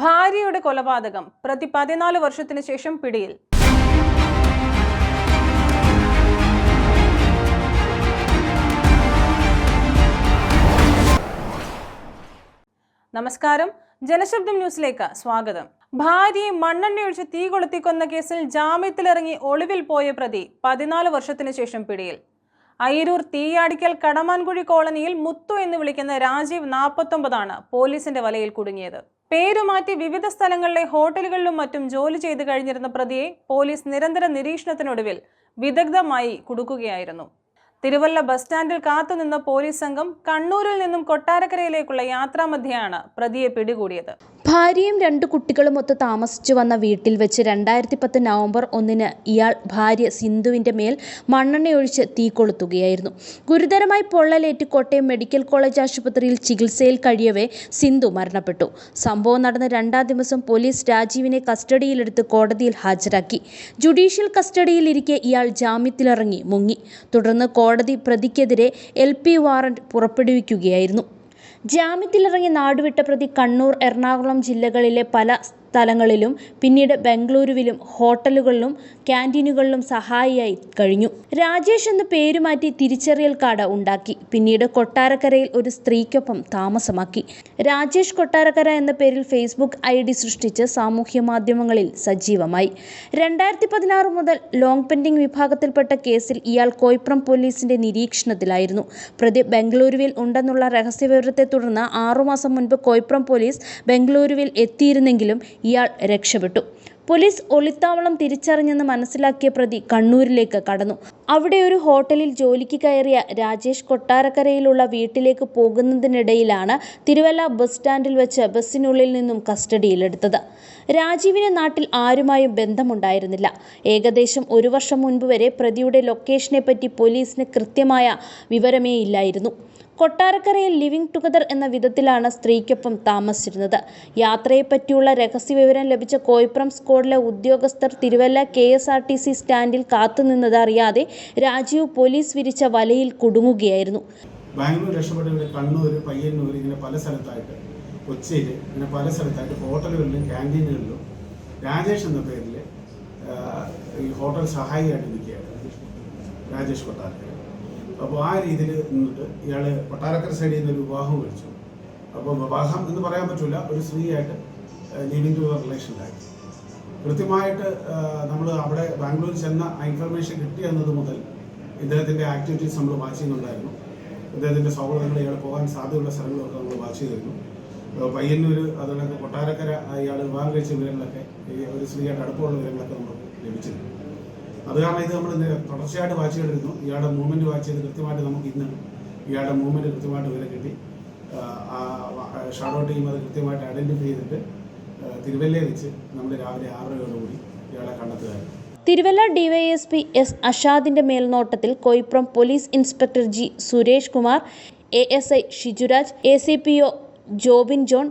ഭാര്യയുടെ കൊലപാതകം പ്രതി പതിനാല് വർഷത്തിന് ശേഷം പിടിയിൽ. നമസ്കാരം. ജനശബ്ദം ന്യൂസിലേക്ക് സ്വാഗതം. ഭാര്യയെ മണ്ണെണ്ണയൊഴിച്ച് തീ കൊളുത്തിക്കൊന്ന കേസിൽ ജാമ്യത്തിലിറങ്ങി ഒളിവിൽ പോയ പ്രതി പതിനാല് വർഷത്തിന് ശേഷം പിടിയിൽ. അയിരൂർ തീയാടിക്കൽ കടമാൻകുഴി കോളനിയിൽ മുത്തു എന്ന് വിളിക്കുന്ന രാജീവ് നാൽപ്പത്തൊമ്പതാണ് പോലീസിന്റെ വലയിൽ കുടുങ്ങിയത്. പേരുമാറ്റി വിവിധ സ്ഥലങ്ങളിലെ ഹോട്ടലുകളിലും മറ്റും ജോലി ചെയ്തു കഴിഞ്ഞിരുന്ന പ്രതിയെ പോലീസ് നിരന്തര നിരീക്ഷണത്തിനൊടുവിൽ വിദഗ്ധമായി കുടുക്കുകയായിരുന്നു. തിരുവല്ല ബസ് സ്റ്റാൻഡിൽ കാത്തുനിന്ന പോലീസ് സംഘം കണ്ണൂരിൽ നിന്നും കൊട്ടാരക്കരയിലേക്കുള്ള യാത്രാമധ്യയാണ് പ്രതിയെ പിടികൂടിയത്. ഭാര്യയും രണ്ട് കുട്ടികളും കുട്ടികളുമൊത്ത് താമസിച്ചു വന്ന വീട്ടിൽ വെച്ച് രണ്ടായിരത്തി പത്ത് നവംബർ ഒന്നിന് ഇയാൾ ഭാര്യ സിന്ധുവിന്റെ മേൽ മണ്ണെണ്ണയൊഴിച്ച് തീ കൊളുത്തുകയായിരുന്നു. ഗുരുതരമായി പൊള്ളലേറ്റ് കോട്ടയം മെഡിക്കൽ കോളേജ് ആശുപത്രിയിൽ ചികിത്സയിൽ കഴിയവേ സിന്ധു മരണപ്പെട്ടു. സംഭവം നടന്ന രണ്ടാം ദിവസം പോലീസ് രാജീവിനെ കസ്റ്റഡിയിലെടുത്ത് കോടതിയിൽ ഹാജരാക്കി. ജുഡീഷ്യൽ കസ്റ്റഡിയിലിരിക്കെ ഇയാൾ ജാമ്യത്തിലിറങ്ങി മുങ്ങി. തുടർന്ന് കോടതി പ്രതിക്കെതിരെ എൽ പി വാറന്റ് പുറപ്പെടുവിക്കുകയായിരുന്നു. ജാമ്യത്തിലിറങ്ങി നാടുവിട്ട പ്രതി കണ്ണൂർ എറണാകുളം ജില്ലകളിലെ പല സ്ഥലങ്ങളിലും പിന്നീട് ബംഗളൂരുവിലും ഹോട്ടലുകളിലും ക്യാന്റീനുകളിലും സഹായിയായി കഴിഞ്ഞു. രാജേഷ് എന്ന പേരുമാറ്റി തിരിച്ചറിയൽ കാർഡ് ഉണ്ടാക്കി. പിന്നീട് കൊട്ടാരക്കരയിൽ ഒരു സ്ത്രീക്കൊപ്പം താമസമാക്കി. രാജേഷ് കൊട്ടാരക്കര എന്ന പേരിൽ ഫേസ്ബുക്ക് ഐ ഡി സൃഷ്ടിച്ച് സാമൂഹ്യ മാധ്യമങ്ങളിൽ സജീവമായി. രണ്ടായിരത്തി പതിനാറ് മുതൽ ലോങ് പെൻഡിംഗ് വിഭാഗത്തിൽപ്പെട്ട കേസിൽ ഇയാൾ കോയിപ്രം പോലീസിന്റെ നിരീക്ഷണത്തിലായിരുന്നു. പ്രതി ബംഗളൂരുവിൽ ഉണ്ടെന്നുള്ള രഹസ്യവിവരത്തെ തുടർന്ന് ആറുമാസം മുൻപ് കോയിപ്രം പോലീസ് ബംഗളൂരുവിൽ എത്തിയിരുന്നെങ്കിലും ഇയാൾ രക്ഷപ്പെട്ടു. പോലീസ് ഒളിത്താവളം തിരിച്ചറിഞ്ഞെന്ന് മനസ്സിലാക്കിയ പ്രതി കണ്ണൂരിലേക്ക് കടന്നു. അവിടെ ഒരു ഹോട്ടലിൽ ജോലിക്ക് കയറിയ രാജേഷ് കൊട്ടാരക്കരയിലുള്ള വീട്ടിലേക്ക് പോകുന്നതിനിടയിലാണ് തിരുവല്ല ബസ് സ്റ്റാൻഡിൽ വെച്ച് ബസ്സിനുള്ളിൽ നിന്നും കസ്റ്റഡിയിലെടുത്തത്. രാജീവിന് നാട്ടിൽ ആരുമായും ബന്ധമുണ്ടായിരുന്നില്ല. ഏകദേശം ഒരു വർഷം മുൻപ് വരെ പ്രതിയുടെ ലൊക്കേഷനെ പറ്റി പോലീസിന് കൃത്യമായ വിവരമേ ഇല്ലായിരുന്നു കൊട്ടാരക്കരയിൽ ലിവിംഗ് ടുഗദർ എന്ന വിധത്തിലാണ് സ്ത്രീക്കൊപ്പം താമസിച്ചിരുന്നത്. യാത്രയെപ്പറ്റിയുള്ള രഹസ്യവിവരം ലഭിച്ച കോയിപ്രം സ്ക്വാഡിലെ ഉദ്യോഗസ്ഥർ Thiruvalla K S R T C സ്റ്റാൻഡിൽ കാത്തുനിന്നത് അറിയാതെ രാജീവ് പോലീസ് വിരിച്ച വലയിൽ കുടുങ്ങുകയായിരുന്നു. ബാംഗ്ലൂർ രക്ഷപ്പെട്ട ഇവിടെ കണ്ണൂർ പയ്യന്നൂർ ഇങ്ങനെ പല സ്ഥലത്തായിട്ട് കൊച്ചിയിൽ ഇങ്ങനെ പല സ്ഥലത്തായിട്ട് ഹോട്ടലുകളിലും ക്യാന്റീനുകളിലും രാജേഷ് എന്ന പേരിൽ ഈ ഹോട്ടൽ സഹായിയായിട്ട് നിൽക്കുകയാണ് രാജേഷ് കൊട്ടാരക്കര. അപ്പോൾ ആ രീതിയിൽ നിന്നിട്ട് ഇയാൾ കൊട്ടാരക്കര സൈഡിൽ നിന്ന് ഒരു വിവാഹം കഴിച്ചു. അപ്പോൾ വിവാഹം എന്ന് പറയാൻ പറ്റില്ല ഒരു സ്ത്രീയായിട്ട് ലീവിംഗ് ടു റിലേഷനിലായി കൃത്യമായിട്ട് നമ്മൾ അവിടെ ബാംഗ്ലൂർ ചെന്ന ആ ഇൻഫർമേഷൻ കിട്ടിയെന്നത് മുതൽ ഇദ്ദേഹത്തിന്റെ ആക്ടിവിറ്റീസ് നമ്മൾ വാച്ച് ചെയ്യുന്നുണ്ടായിരുന്നു. ഇദ്ദേഹത്തിന്റെ സൗഹൃദങ്ങൾ ഇയാൾ പോകാൻ സാധ്യതയുള്ള സ്ഥലങ്ങളൊക്കെ നമ്മൾ വാച്ച് ചെയ്തിരുന്നു. പയ്യന്നൂർ അതുപോലെ കൊട്ടാരക്കര ഇയാൾ വിവാഹം കഴിച്ച വിവരങ്ങളൊക്കെ ഒരു സ്ത്രീയായിട്ട് അടുപ്പമുള്ള വിവരങ്ങളൊക്കെ നമുക്ക് ലഭിച്ചിരുന്നു. അത് കാരണം ഇത് നമ്മൾ തുടർച്ചയായിട്ട് വാച്ച് ചെയ്തിരുന്നു. ഇയാളുടെ മൂവ്മെന്റ് വാച്ച് ചെയ്ത് കൃത്യമായിട്ട് നമുക്ക് ഇന്ന് ഇയാളുടെ മൂവ്മെന്റ് കൃത്യമായിട്ട് വിവരം കിട്ടി. ഷാഡോ ടീം അത് കൃത്യമായിട്ട് ഐഡന്റിഫൈ ചെയ്തിട്ട് തിരുവല്ലയിൽ വെച്ച് നമ്മൾ രാവിലെ ആറരയോടുകൂടി ഇയാളെ കണ്ടെത്തുകയായിരുന്നു. തിരുവല്ല ഡിവൈഎസ്പി എസ് അഷാദിന്റെ മേൽനോട്ടത്തിൽ Koipram police inspector G Suresh Kumar A S I Shijuraj A C P O Jobin John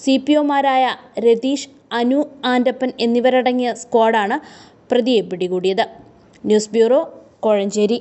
C P ഒമാരായ Ratheesh Anu Andappan എന്നിവരടങ്ങിയ സ്ക്വാഡാണ് പ്രതിയെ പിടികൂടിയത്. News bureau Kozhencherry.